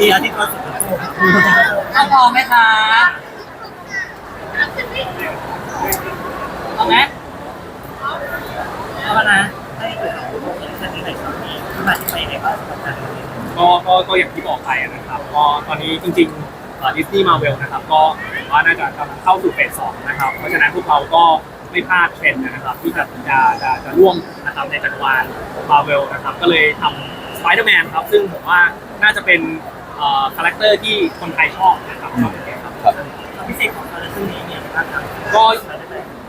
ดีอาทิตย์ละสิบถ้าพร้อมไหมคะพร้อมไหมเอาละนะให้เกิดคอนเสิร์ตนี้หน่อยครับมีที่มาที่ไปยังไงบ้างสำหรับงานนี้ก็ก็ก็อย่างที่บอกไปนะครับก็ตอนนี้จริงๆดิสนีย์มาเวลนะครับ ก็ผมว่าน่าจะกำลังเข้าสู่เฟสสองนะครับ เพราะฉะนั้นพวกเราก็ไม่พลาดเทรนด์นะครับ ที่จะจะจะจะร่วมนะครับในจักรวาลมาเวลนะครับ ก็เลยทำสไปเดอร์แมนครับ ซึ่งผมว่าน่าจะเป็น คาแรคเตอร์ที่คนไทยชอบนะครับชอบอย่างเงี้ยครับครับความพิเศษของคอนเสิร์ตนี้เนี่ยบ้างครับก็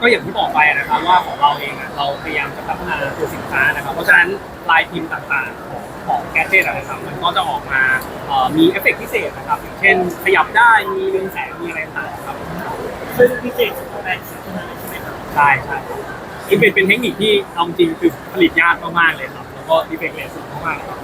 ก็อย่างที่บอกไปนะครับว่าของเราเองอะเราพยายามจะพัฒนาตัวสินค้านะครับ เพราะฉะนั้นลายพิมพ์ต่างๆของของแกจ e t นะครับมันก็จะออกมาเอ่อมีเอฟเฟกต์พิเศษนะครับอย่างเช่นขยับได้มีเรืองแสงมีอะไรต่างๆครับซึ่งพิเศษของแบรนด์ชิ้นนี้ใช่ไหมครับใช่ใช่ครับ นี่เป็นเป็นเทคนิคที่เอาจริงคือผลิตยากมากๆเลยครับ แล้วก็ดีเฟกต์เลสสูงมากๆครับ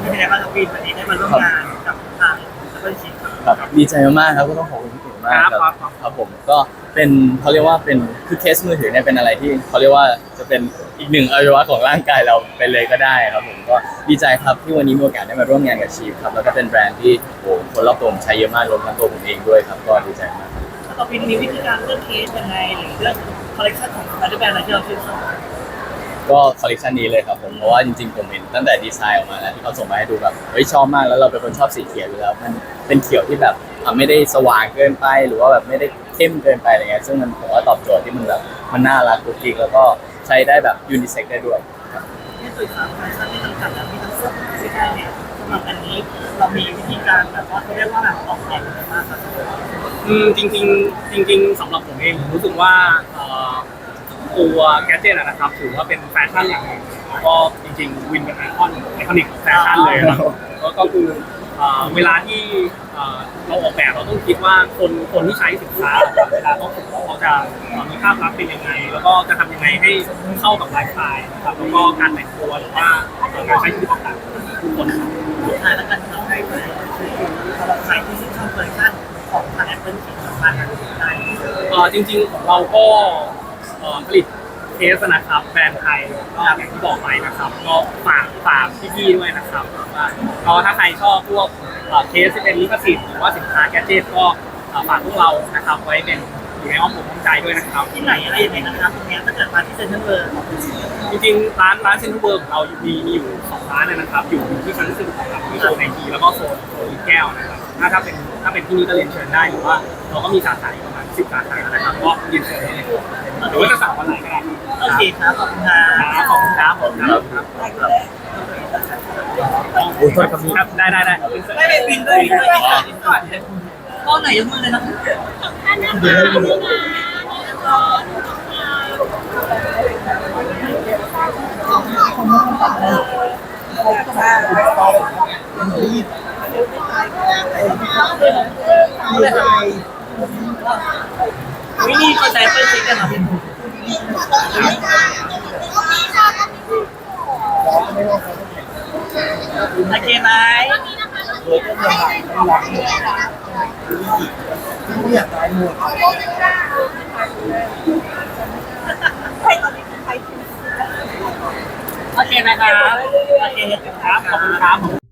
เป็นยังไงบ้างครับวินวันนี้ได้มาร่วมงานกับทางดับเบิลชิพครับครับดีใจมากๆครับก็ต้องขอบคุณพี่ติ๋วมากครับครับครับครับผมก็เป็นเขาเรียกว่าเป็นคือเคสมือถือเนี่ยเป็นอะไรที่เขาเรียกว่าจะเป็นอีกหนึ่งอวัยวะของร่างกายเราไปเลยก็ได้ครับผมก็ดีใจครับที่วันนี้มีโอกาสได้มาร่วมงานกับชีฟครับแล้วก็เป็นแบรนด์ที่โอ้คนรอบตัวผมใช้เยอะมากรวมทั้งตัวผมเองด้วยครับก็ดีใจมากครับแล้วต่อไปมีวิธีการเลือกเคสยังไงหรือเลือก คอลเลคชันของสไปเดอร์แมนอะไรที่เราชื่นชอบก็คอลเลคชันนี้เลยครับผมเพราะว่าจริงๆผมเห็นตั้งแต่ดีไซน์ออกมาแล้วที่เขาส่งมาให้ดูแบบเฮ้ยชอบมากแล้วเราเป็นคนชอบสีเขียวอยู่แล้วมันเป็นเขียวที่แบบอะไม่ได้สว่างเกินไปหรือว่าแบบไม่ได้เข้มเกินไปอะไรเงี้ยซึ่งมันผมว่าตอบโจทย์ที่มันแบบมันน่ารักกุ๊กกิ๊กแล้วก็ใช้ได้แบบยูนิเซ็กได้ด้วยครับที่สุดครับคอลเลคชันที่จำกัดแล้วมีทั้งเสื้อผ้าเสื้อผ้าเนี่ยสำหรับอันนี้เรามีวิธีการแบบว่าเขาเรียกว่าแบบออกแบบยังไงบ้างครับอืมจริง ๆ จริง ๆสำหรับผมเองผมรู้สึกว่าเตัวแกจ e t นะครับถือว่าเป็นแฟชั่นอย่างหนึ่งแล้วก็จริงๆวินเป็นไอคอนไอคอนิกแฟชั่นเลยครับก็ก็คือเอ่อเวลาที่เอ่อเราออกแบบเราต้องคิดว่าคนคนที่ใช้สินค้าเวลาเขาถูกเขาจะเอ่อมีภาพลักษณ์เป็นยังไง แล้วก็จะทำยังไงให้เข้ากับไลฟ์สไตล์นะครับแล้วก็การแต่งตัวหรือว่าเอ่อการใช้ชีวิตต่างๆทุกคนครับสุดท้ายแล้วกันเราให้เลยสำหรับใครที่ชื่นชอบคอลเลคชันของทางแอปเปิลชิพสามารถหาซื้อได้เอ่อจริงๆของเราก็ เอ่อผลิตเคสนะครับแบรนด์ไทยก็อย่างที่บอกไปนะครับ ก็ฝากฝากพี่ๆด้วยนะครับว่าก็ถ้าใครชอบพวกเอ่อเคสที่เป็นลิขสิทธิ์หรือว่าสินค้าแกดเจิตก็เอ่อฝากพวกเรานะครับไว้เป็นอยู่ในอ้อมอกอ้อมใจด้วยนะครับ ที่ไหนอะไรยังไงนะครับตรงเนี้ยถ้าเกิดมาที่เซ็นทรัลเวิลด์จริงๆร้านร้านเซ็นทรัลเวิร์ของเราอยู่มีมีอยู่สองร้านนะครับ อยู่ที่ชั้นสี่นะครับที่โซนไอทีแล้วก็โซนโซนแก้วนะครับถ้าถ้าเป็นถ้าเป็นที่นี่ก็เรียนเชิญได้หรือว่าเราก็มีสาขาอยู่ประมาณสิบสาขานะครับก็เรียนเชิญได้เลย หรือว่าจะสั่งวันไหนก็ได้โอเคครับขอบคุณครับครับขอบคุณครับผมครับครับโอ้ยโทษครับพี่ครับได้ได้ได้ไม่ไปบินด้วยบินด้วยบินก่อนก้อนไหนยกมือเลยนะ วินี่เขาใช้เปิ้ลชิคกันเหรอพี่โอเคไหมโอเคนะครับโอเคครับขอบคุณครับ